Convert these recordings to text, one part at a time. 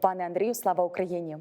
Пане Андрію, слава Україні!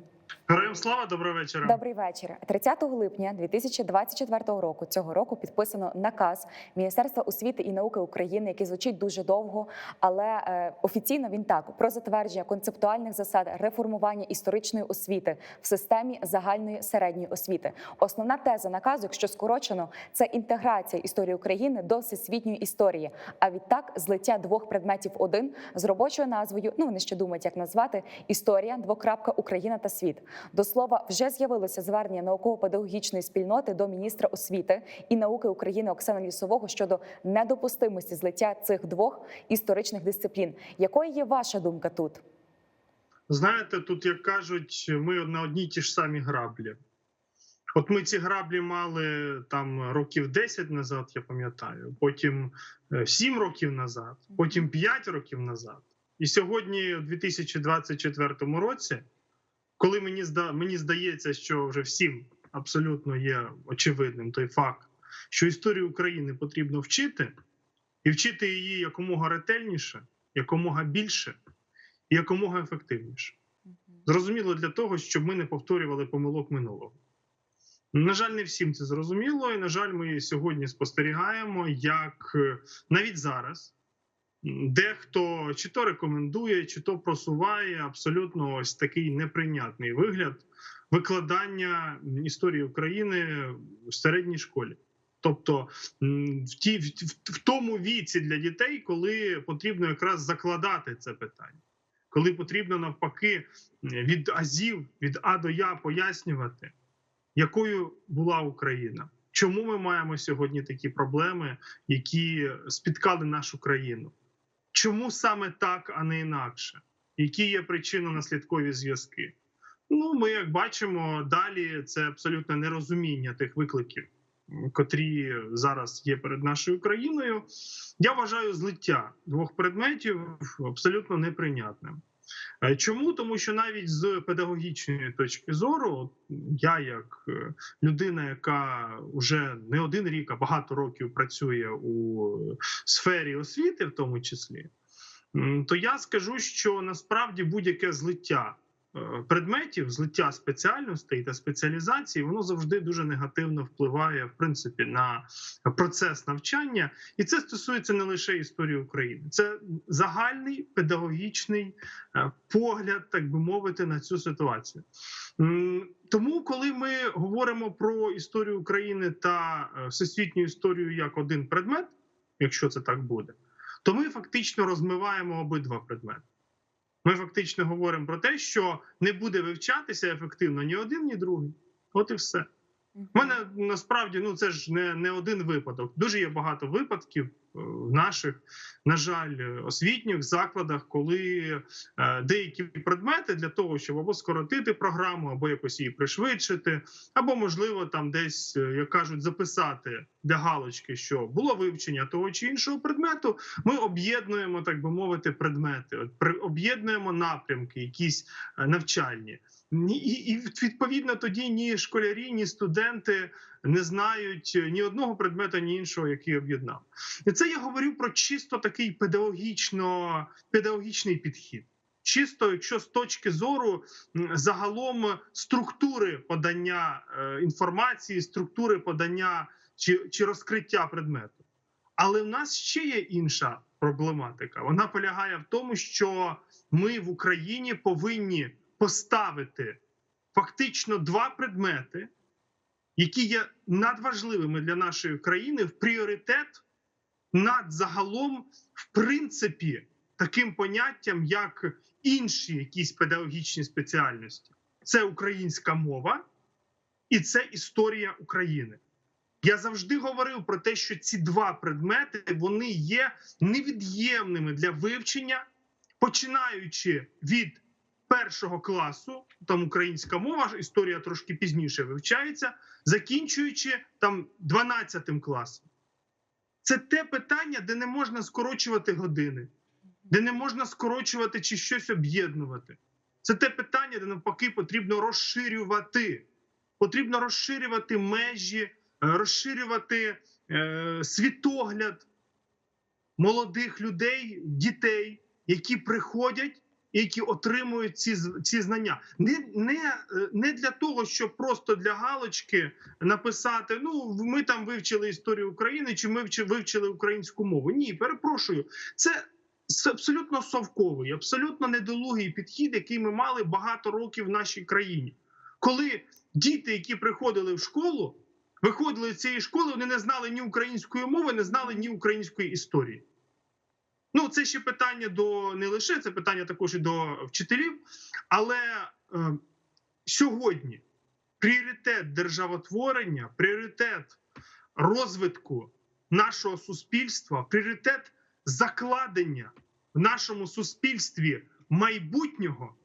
Героям слава, доброго вечора. Добрий вечір. 30 липня 2024 року цього року підписано наказ Міністерства освіти і науки України, який звучить дуже довго, але е, офіційно він так про затвердження концептуальних засад реформування історичної освіти в системі загальної середньої освіти. Основна теза наказу, якщо скорочено, це інтеграція історії України до всесвітньої історії. А відтак злиття двох предметів один з робочою назвою. Ну вони ще думають, як назвати історія двокрапка Україна та світ. До слова, вже з'явилося звернення науково-педагогічної спільноти до міністра освіти і науки України Оксани Лісового щодо недопустимості злиття цих двох історичних дисциплін. Якою є ваша думка тут? Знаєте, тут як кажуть, ми на одній ті ж самі граблі. От ми ці граблі мали там років 10 назад, я пам'ятаю, потім 7 років назад, потім 5 років назад. І сьогодні, у 2024 році, коли мені зда, мені здається, що вже всім абсолютно є очевидним той факт, що історію України потрібно вчити, і вчити її якомога ретельніше, якомога більше і якомога ефективніше. Зрозуміло для того, щоб ми не повторювали помилок минулого. На жаль, не всім це зрозуміло, і на жаль, ми сьогодні спостерігаємо, як е, навіть зараз дехто чи то рекомендує, чи то просуває абсолютно ось такий неприйнятний вигляд викладання історії України в середній школі. Тобто в, ті, в, в- тому віці для дітей, коли потрібно якраз закладати це питання, коли потрібно навпаки від азів, від А до Я пояснювати, якою була Україна, чому ми маємо сьогодні такі проблеми, які спіткали нашу країну, чому саме так, а не інакше, які є причинно-наслідкові зв'язки. Ну, ми як бачимо, далі це абсолютне нерозуміння тих викликів, котрі зараз є перед нашою країною. Я вважаю злиття двох предметів абсолютно неприйнятним. Е, Чому? Тому що навіть з педагогічної точки зору, я, як е, людина, яка вже не один рік, а багато років працює у сфері освіти, в тому числі, то я скажу, що насправді будь-яке злиття предметів, злиття спеціальностей та спеціалізації, воно завжди дуже негативно впливає в принципі на процес навчання, і це стосується не лише історії України, це загальний педагогічний е, погляд, так би мовити, на цю ситуацію. Тому, коли ми говоримо про історію України та е, всесвітню історію як один предмет, якщо це так буде, то ми фактично розмиваємо обидва предмети. Ми фактично говоримо про те, що не буде вивчатися ефективно ні один, ні другий. От і все. У мене насправді ну це ж не, не один випадок. Дуже є багато випадків е, в наших, на жаль, освітніх закладах, коли е, деякі предмети для того, щоб або скоротити програму, або якось її пришвидшити, або можливо там десь, е, як кажуть, записати для галочки, що було вивчення того чи іншого предмету. Ми об'єднуємо, так би мовити, предмети, об'єднуємо напрямки, якісь навчальні. Ні, і, відповідно тоді ні школярі, ні студенти не знають е, ні одного предмета, ні іншого, який об'єднав. І це я говорю про чисто такий педагогічно, педагогічний підхід. Чисто, якщо з точки зору загалом структури подання е, інформації, структури подання чи, чи розкриття предмету. Але в нас ще є інша проблематика. Вона полягає в тому, що ми в Україні повинні поставити фактично два предмети, які є надважливими для нашої країни в пріоритет над загалом, в принципі, таким поняттям, як інші якісь педагогічні спеціальності. Це українська мова і це історія України. Я завжди говорив про те, що ці два предмети вони є невід'ємними для вивчення, починаючи від першого класу, там українська мова, історія трошки пізніше вивчається, закінчуючи там 12 класом. Це те питання, де не можна скорочувати години, де не можна скорочувати чи щось об'єднувати. Це те питання, де навпаки потрібно розширювати. Потрібно розширювати межі, е, розширювати е, світогляд молодих людей, дітей, які приходять які отримують ці ці знання, не, не, е, не для того, щоб просто для галочки написати: ну ми там вивчили історію України, чи ми вчи- вивчили українську мову. Ні, перепрошую, це абсолютно совковий, абсолютно недолугий підхід, який ми мали багато років в нашій країні, коли діти, які приходили в школу, виходили з цієї школи, вони не знали ні української мови, не знали ні української історії. Ну, це ще питання до не лише це питання також і до вчителів. Але е, сьогодні пріоритет державотворення, пріоритет розвитку нашого суспільства, пріоритет закладення в нашому суспільстві майбутнього,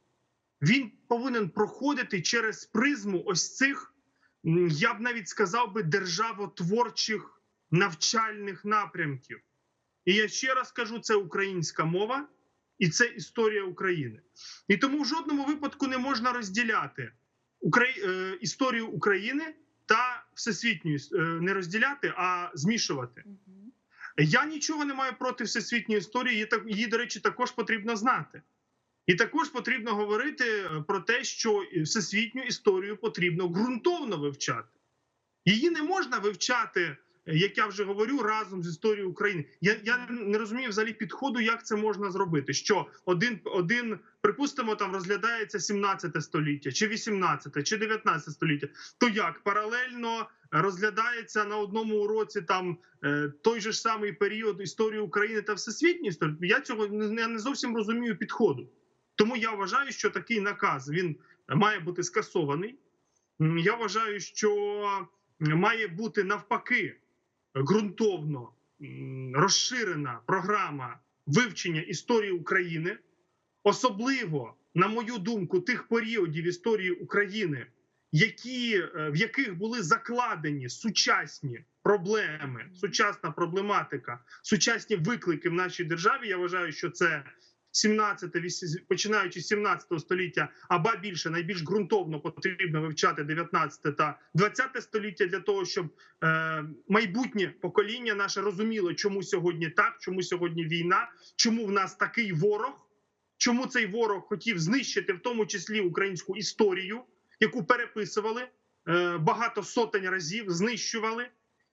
він повинен проходити через призму ось цих, я б навіть сказав би, державотворчих навчальних напрямків. І я ще раз кажу: це українська мова і це історія України. І тому в жодному випадку не можна розділяти е, історію України та всесвітню е, не розділяти, а змішувати. Я нічого не маю проти всесвітньої історії. Її, до речі, також потрібно знати. І також потрібно говорити е, про те, що всесвітню історію потрібно ґрунтовно вивчати. Її не можна вивчати, як я вже говорю, разом з історією України. Я, я не розумію взагалі підходу, як це можна зробити. Що один, один, припустимо, там розглядається 17 століття, чи 18, чи 19 століття. То як паралельно розглядається на одному уроці там е, той же ж самий період історії України та всесвітньої історії? Я цього я не зовсім розумію підходу. Тому я вважаю, що такий наказ він має бути скасований. Я вважаю, що має бути навпаки ґрунтовно розширена програма вивчення історії України, особливо, на мою думку, тих періодів історії України, які, е, в яких були закладені сучасні проблеми, сучасна проблематика, сучасні виклики в нашій державі. Я вважаю, що це 17, віс- починаючи з 17 століття, аба більше найбільш ґрунтовно потрібно вивчати 19 та 20 століття для того, щоб е, майбутнє покоління наше розуміло, чому сьогодні так, чому сьогодні війна, чому в нас такий ворог, чому цей ворог хотів знищити в тому числі українську історію, яку переписували е, багато сотень разів, знищували.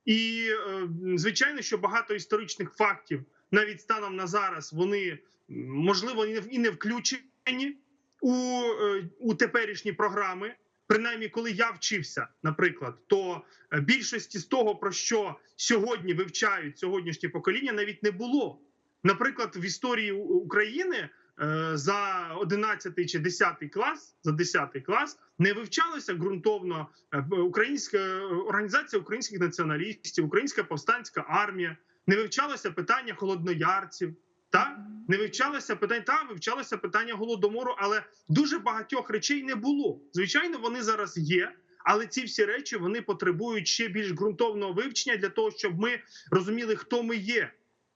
І е, звичайно, що багато історичних фактів навіть станом на зараз вони можливо і не включені у, е, у теперішні програми. Принаймні, коли я вчився, наприклад, то е, більшості з того, про що сьогодні вивчають сьогоднішнє покоління, навіть не було. Наприклад, в історії України е, за 11 чи 10 клас, за 10 клас не вивчалося ґрунтовно українська організація українських націоналістів, українська повстанська армія, не вивчалося питання холодноярців. Так не вивчалося питання, та вивчалося питання голодомору, але дуже багатьох речей не було. Звичайно, вони зараз є, але ці всі речі вони потребують ще більш ґрунтовного вивчення для того, щоб ми розуміли, хто ми є,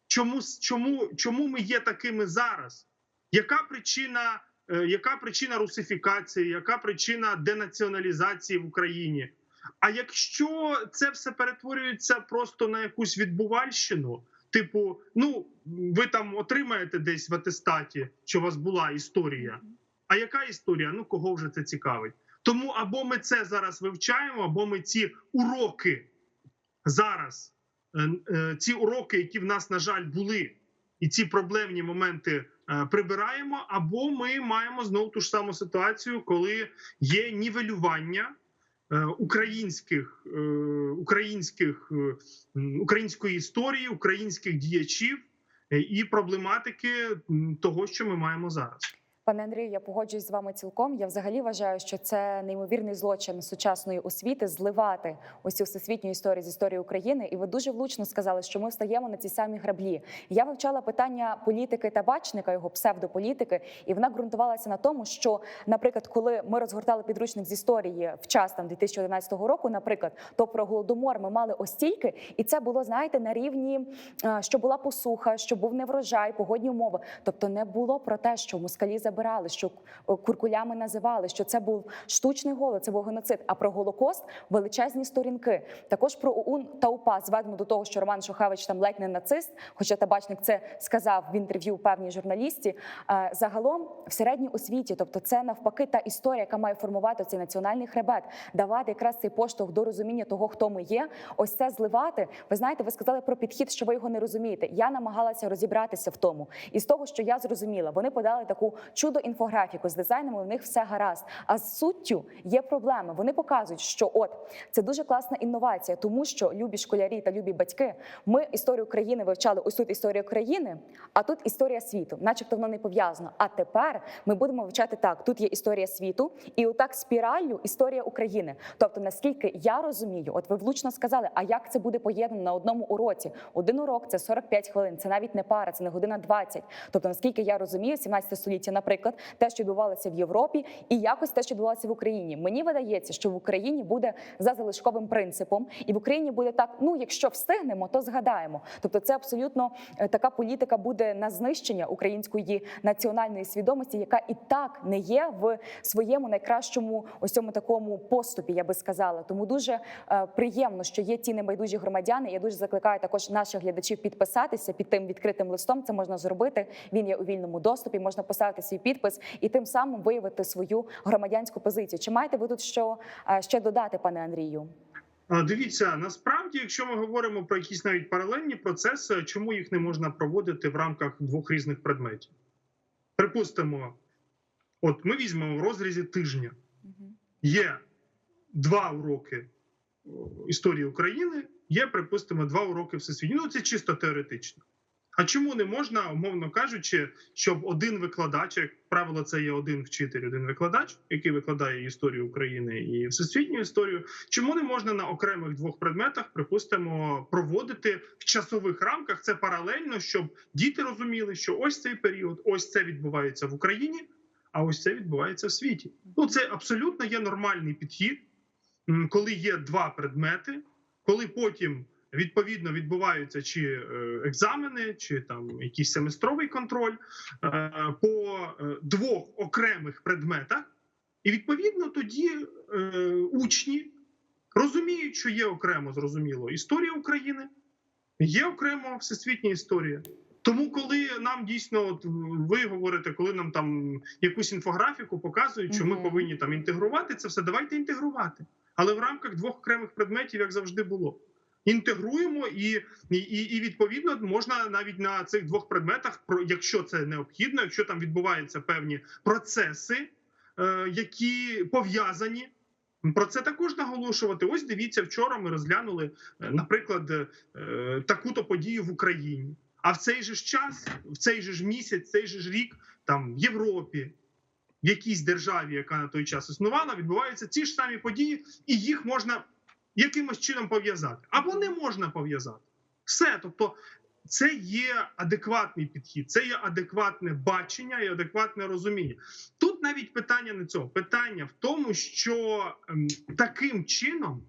чому чому, чому ми є такими зараз. Яка причина, е, яка причина русифікації, яка причина денаціоналізації в Україні? А якщо це все перетворюється просто на якусь відбувальщину, типу, ну ви там отримаєте десь в атестаті, що у вас була історія. А яка історія? Ну кого вже це цікавить? Тому або ми це зараз вивчаємо, або ми ці уроки зараз, е, е, ці уроки, які в нас, на жаль, були, і ці проблемні моменти е, прибираємо, або ми маємо знову ту ж саму ситуацію, коли є нівелювання українських, е, українських, е, української історії, українських діячів е, і проблематики того, що ми маємо зараз. Пане Андрію, я погоджуюсь з вами цілком. Я взагалі вважаю, що це неймовірний злочин сучасної освіти зливати ось цю всесвітню історію з історії України. І ви дуже влучно сказали, що ми встаємо на ці самі граблі. Я вивчала питання політики табачника, його псевдополітики, і вона ґрунтувалася на тому, що, наприклад, коли ми розгортали підручник з історії в час там 2011 року, наприклад, то про голодомор ми мали ось стільки, і це було, знаєте, на рівні, що була посуха, що був неврожай, погодні умови. Тобто не було про те, що москалі забрали забирали, що е, куркулями називали, що це був штучний голод, це був геноцид. А про голокост величезні сторінки. Також про ОУН та УПА зведено до того, що Роман Шухевич там ледь не нацист, хоча табачник це сказав в інтерв'ю певній журналісті. Е, Загалом в середній освіті, тобто це навпаки та історія, яка має формувати цей національний хребет, давати якраз цей поштовх до розуміння того, хто ми є. Ось це зливати. Ви знаєте, ви сказали про підхід, що ви його не розумієте. Я намагалася розібратися в тому. І з того, що я зрозуміла, вони подали таку чудо інфографіку з дизайном. У них все гаразд. А з суттю є проблеми. Вони показують, що от це дуже класна інновація, тому що любі школярі та любі батьки. Ми історію країни вивчали. Ось тут історія країни, а тут історія світу, начебто воно не пов'язано. А тепер ми будемо вивчати так: тут є історія світу, і отак спіраллю історія України. Тобто, наскільки я розумію, от ви влучно сказали, а як це буде поєднано на одному уроці? Один урок це 45 хвилин, це навіть не пара, це не година 20. Тобто, наскільки я розумію, 17 століття, наприклад, те, що відбувалося в Європі, і якось те, що відбувалося в Україні. Мені видається, що в Україні буде за залишковим принципом, і в Україні буде так: ну якщо встигнемо, то згадаємо. Тобто, це абсолютно е, така політика буде на знищення української національної свідомості, яка і так не є в своєму найкращому ось цьому такому поступі, я би сказала. Тому дуже е, приємно, що є ті небайдужі громадяни. Я дуже закликаю також наших глядачів підписатися під тим відкритим листом. Це можна зробити. Він є у вільному доступі. Можна поставити свій підпис і тим самим виявити свою громадянську позицію. Чи маєте ви тут що е, ще додати, пане Андрію? Дивіться, насправді, якщо ми говоримо про якісь навіть паралельні процеси, чому їх не можна проводити в рамках двох різних предметів? Припустимо, от ми візьмемо в розрізі тижня. Є два уроки історії України, є, припустимо, два уроки всесвітньої. Ну, це чисто теоретично. А чому не можна, умовно кажучи, щоб один викладач, як правило, це є один вчитель, один викладач, який викладає історію України і всесвітню історію. Чому не можна на окремих двох предметах, припустимо, проводити в часових рамках це паралельно, щоб діти розуміли, що ось цей період, ось це відбувається в Україні, а ось це відбувається в світі. Ну це абсолютно є нормальний підхід, коли є два предмети, коли потім відповідно відбуваються чи е, екзамени, чи там якийсь семестровий контроль е, по е, двох окремих предметах, і відповідно тоді учні розуміють, що є окремо зрозуміло історія України, є окремо всесвітня історія. Тому, коли нам дійсно, от ви говорите, коли нам там якусь інфографіку показують, що ми повинні там інтегрувати це все, давайте інтегрувати. Але в рамках двох окремих предметів, як завжди було. Інтегруємо і, і, і відповідно можна навіть на цих двох предметах, про якщо це необхідно, якщо там відбуваються певні процеси, е, які пов'язані. Про це також наголошувати. Ось дивіться, вчора ми розглянули, е, наприклад, е, таку-то подію в Україні. А в цей же ж час, в цей же ж місяць, в цей же ж рік, там в Європі, в якійсь державі, яка на той час існувала, відбуваються ті ж самі події, і їх можна якимось чином пов'язати або не можна пов'язати. Все, тобто, це є адекватний підхід, це є адекватне бачення і адекватне розуміння. Тут навіть питання не цього. Питання в тому, що ем, таким чином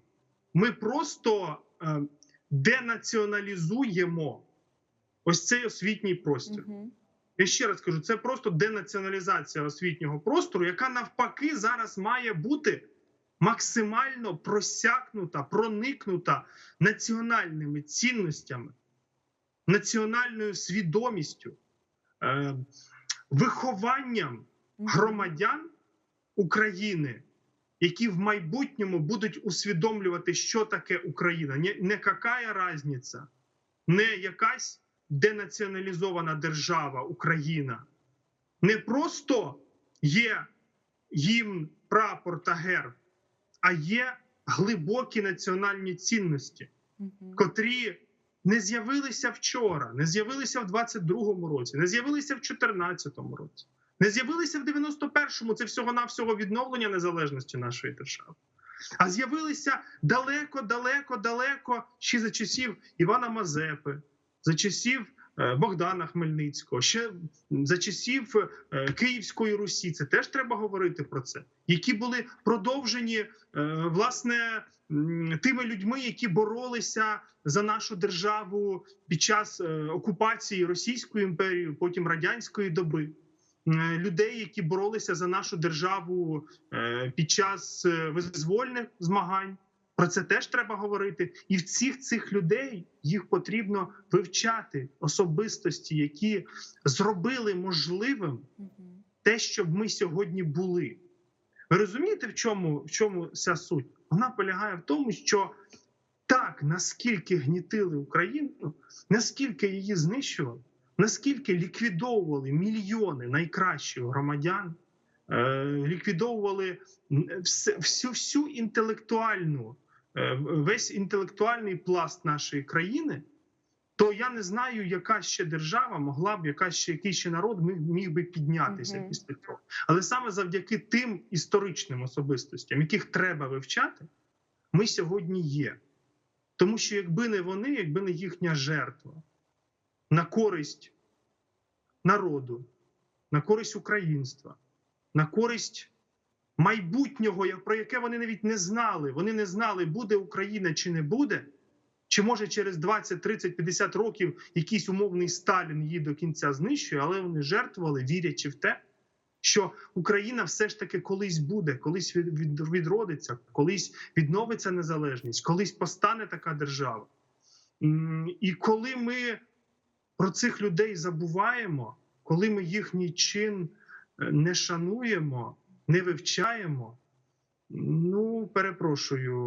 ми просто ем, денаціоналізуємо ось цей освітній простір. Мгм. Я ще раз кажу, це просто денаціоналізація освітнього простору, яка навпаки зараз має бути максимально просякнута, проникнута національними цінностями, національною свідомістю, е, вихованням громадян України, які в майбутньому будуть усвідомлювати, що таке Україна. Не, не яка різниця, не якась денаціоналізована держава Україна. Не просто є гімн, прапор та герб, а є глибокі національні цінності, котрі не з'явилися вчора, не з'явилися в 22-му році, не з'явилися в 14-му році, не з'явилися в 91-му. Це всього-навсього відновлення незалежності нашої держави. А з'явилися далеко, далеко, далеко ще за часів Івана Мазепи, за часів Богдана Хмельницького, ще за часів е, Київської Русі. Це теж треба говорити про це, які були продовжені е, власне тими людьми, які боролися за нашу державу під час е, окупації Російської імперії, потім радянської доби. е, людей, які боролися за нашу державу е, під час е, визвольних змагань. Про це теж треба говорити. І в цих цих людей їх потрібно вивчати особистості, які зробили можливим те, щоб ми сьогодні були. Ви розумієте, в чому, в чому ця суть? Вона полягає в тому, що так, наскільки гнітили Україну, наскільки її знищували, наскільки ліквідовували мільйони найкращих громадян, е, ліквідовували всю, всю інтелектуальну, весь інтелектуальний пласт нашої країни, то я не знаю, яка ще держава могла б, яка ще який ще народ міг, міг би піднятися Мгм. після цього. Але саме завдяки тим історичним особистостям, яких треба вивчати, ми сьогодні є. Тому що якби не вони, якби не їхня жертва на користь народу, на користь українства, на користь майбутнього, про яке вони навіть не знали. Вони не знали, буде Україна чи не буде. Чи може через 20, 30, 50 років якийсь умовний Сталін її до кінця знищує, але вони жертвували, вірячи в те, що Україна все ж таки колись буде, колись від, від, відродиться, колись відновиться незалежність, колись постане така держава. І коли ми про цих людей забуваємо, коли ми їхній чин е, не шануємо, не вивчаємо, ну перепрошую.